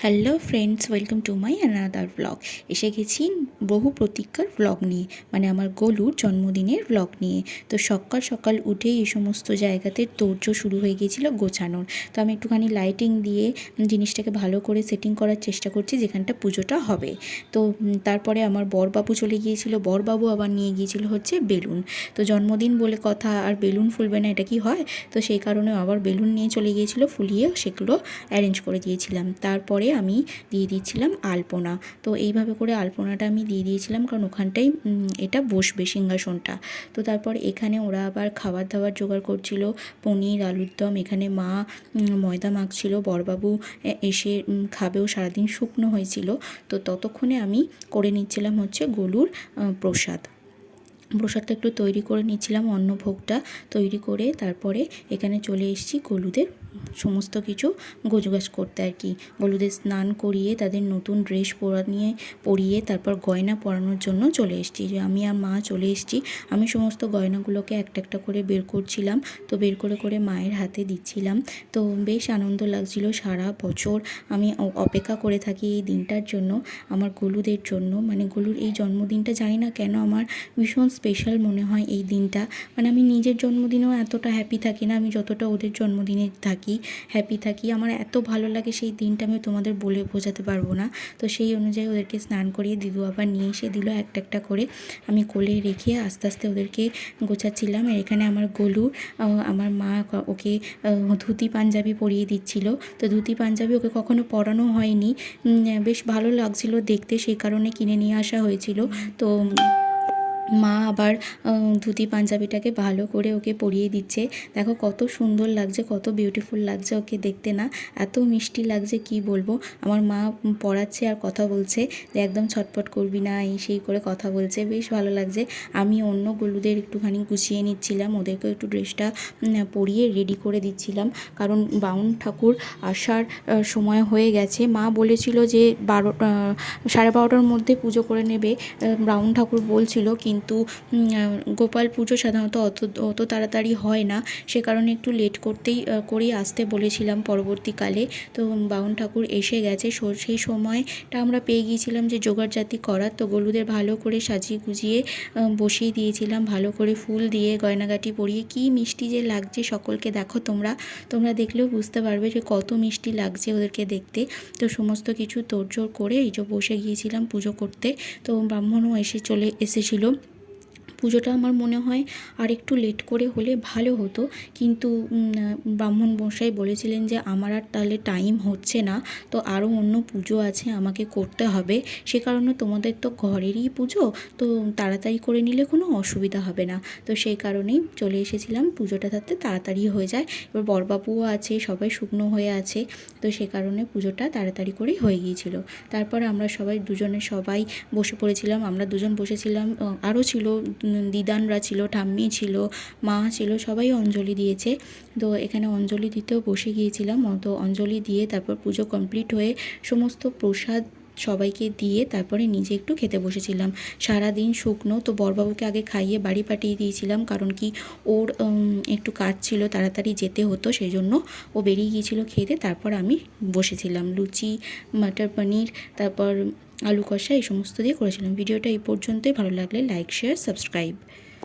Hello friends welcome to my another blog এসে গেছি বহু প্রতীক্ষার ব্লগ নিয়ে মানে আমার গোলুর জন্মদিনের ব্লগ নিয়ে। তো সকাল সকাল উঠেই এই সমস্ত জায়গাতে তোড়জোড় শুরু হয়ে গিয়েছিল গোছানোর। তো আমি একটুখানি লাইটিং দিয়ে জিনিসটাকে ভালো করে সেটিং করার চেষ্টা করছি যেখানটা পুজোটা হবে। তো তারপরে আমার বরবাবু চলে গিয়েছিল, বরবাবু আবার নিয়ে গিয়েছিল হচ্ছে বেলুন। তো জন্মদিন বলে কথা আর বেলুন ফুলবে না, এটা কি হয়? তো সেই কারণে আবার বেলুন নিয়ে চলে গিয়েছিল, ফুলিয়ে সেগুলো অ্যারেঞ্জ করে দিয়েছিলাম। তারপরে আমি দিয়ে দিয়েছিলাম আলপনা। তো এইভাবে করে আলপনাটা আমি দিয়ে দিয়েছিলাম কারণ ওখানটাই এটা বসবে সিংহাসনটা। তো তারপর এখানে ওরা আবার খাবার দাবার জোগাড় করছিল, পনির, আলুর দম, এখানে মা ময়দা মাখছিল, বরবাবু এসে খাবেও সারাদিন শুকনো হয়েছিল। তো ততক্ষণে আমি করে নিচ্ছিলাম হচ্ছে গলুর প্রসাদ। প্রসাদটা একটু তৈরি করে নিচ্ছিলাম অন্নভোগটা। তৈরি করে তারপরে এখানে চলে এসেছি গলুদের সমস্ত কিছু গোছগাছ করতে আর কি। গলুদের স্নান করিয়ে তাদের নতুন ড্রেস পরা নিয়ে পরিয়ে তারপর গয়না পরানোর জন্য চলে এসেছি। যে আমি আর মা চলে এসেছি। আমি সমস্ত গয়নাগুলোকে একটা একটা করে বের করছিলাম। তো বের করে করে মায়ের হাতে দিচ্ছিলাম। তো বেশ আনন্দ লাগছিল সারা বছর। আমি অপেক্ষা করে থাকি এই দিনটার জন্য, আমার গলুদের জন্য। মানে গলুর এই জন্মদিনটা জানি না কেন আমার ভীষণ স্পেশাল মনে হয় এই দিনটা। মানে আমি নিজের জন্মদিনেও এতটা হ্যাপি থাকি না। আমি যতটা ওদের জন্মদিনে থাকি হ্যাপি থাকি। আমার এত ভালো লাগে সেই দিনটা আমি তোমাদের বলে বোঝাতে পারব না। তো সেই অনুযায়ী ওদেরকে স্নান করিয়ে দিদু আবার নিয়ে এসে দিল একটা একটা করে। আমি কোলে রেখে আস্তে আস্তে ওদেরকে গোছাচ্ছিলাম। আর এখানে আমার গলু আমার মা ওকে ধুতি পাঞ্জাবি পরিয়ে দিচ্ছিল। তো ধুতি পাঞ্জাবি ওকে কখনো পরানো হয়নি। বেশ ভালো লাগছিল দেখতে। সেই কারণে কিনে নিয়ে আসা হয়েছিল। তো মা আবার ধুতি, পাঞ্জাবিটাকে ভালো করে ওকে পরিয়ে দিচ্ছে। দেখো কত সুন্দর লাগছে, কত বিউটিফুল লাগছে ওকে দেখতে না। এত মিষ্টি লাগছে, কি বলব? আমার মা পড়াচ্ছে আর কথা বলছে, যে একদম ছটপট করবি না, এই সেই করে কথা বলছে, বেশ ভালো লাগছে। আমি অন্য গলুদের একটুখানি গুছিয়ে নিচ্ছিলাম ওদেরকে একটু ড্রেসটা পরিয়ে রেডি করে দিচ্ছিলাম। কারণ বাউন ঠাকুর আসার সময় হয়ে গেছে। মা বলেছিল যে বারো সাড়ে বারোটার মধ্যে পুজো করে নেবে। ব্রাউন ঠাকুর বলছিল কিন্তু গোপাল পুজো সাধারণত অত অত তাড়াতাড়ি হয় না। সে কারণে একটু লেট করতেই করেই আসতে বলেছিলাম পরবর্তীকালে। তো বাউন ঠাকুর এসে গেছে। সেই সময়টা আমরা পেয়ে গিয়েছিলাম যে জোগাড়জাতি করার তো গলুদের ভালো করে সাজিয়ে গুজিয়ে বসিয়ে দিয়েছিলাম। ভালো করে ফুল দিয়ে গয়নাগাটি পরিয়ে। কি মিষ্টি যে লাগছে সকলকে দেখো তোমরা। তোমরা দেখলেও বুঝতে পারবে যে কত মিষ্টি লাগছে ওদেরকে দেখতে। তো সমস্ত কিছু তোড়জোড় করে এই যে বসে গিয়েছিলাম পুজো করতে। তো ব্রাহ্মণও এসে চলে এসেছিল। পুজোটা আমার মনে হয় আর একটু লেট করে হলে ভালো হতো। কিন্তু ব্রাহ্মণ মশাই বলেছিলেন যে, আমার আর তাহলে টাইম হচ্ছে না। তো আরও অন্য পুজো আছে, আমাকে করতে হবে। সে কারণে তোমাদের তো ঘরেরই পুজো, তো তাড়াতাড়ি করে নিলে কোনো অসুবিধা হবে না। তো সেই কারণেই চলে এসেছিলাম পুজোটা তাতে তাড়াতাড়ি হয়ে যায়। এবার বরবাবুও আছে, সবাই শুকনো হয়ে আছে, তো সে কারণে পুজোটা তাড়াতাড়ি করেই হয়ে গিয়েছিল। তারপর আমরা সবাই দুজনে সবাই বসে পড়েছিলাম, আমরা দুজন বসেছিলাম আরও ছিল দিদানরা ছিল, ঠাম্মি ছিল, মা ছিল, সবাই অঞ্জলি দিয়েছে। তো এখানে অঞ্জলি দিতেও বসে গিয়েছিলাম। তো অঞ্জলি দিয়ে তারপর পুজো কমপ্লিট হয়ে সমস্ত প্রসাদ সবাইকে দিয়ে তারপরে নিজে একটু খেতে বসেছিলাম। সারা দিন শুকনো তো বরবাবুকে আগে খাইয়ে বাড়ি পাঠিয়ে দিয়েছিলাম, কারণ কি ওর একটু কাজ ছিল, তাড়াতাড়ি যেতে হতো সেই জন্য ও বেরিয়ে গিয়েছিল খেতে। তারপর আমি বসেছিলাম। লুচি, মাটার পনির, তারপর আলু কষা, এই সমস্ত দিয়ে করেছিলাম। ভিডিওটা এই পর্যন্তই। ভালো লাগলে লাইক, শেয়ার, সাবস্ক্রাইব।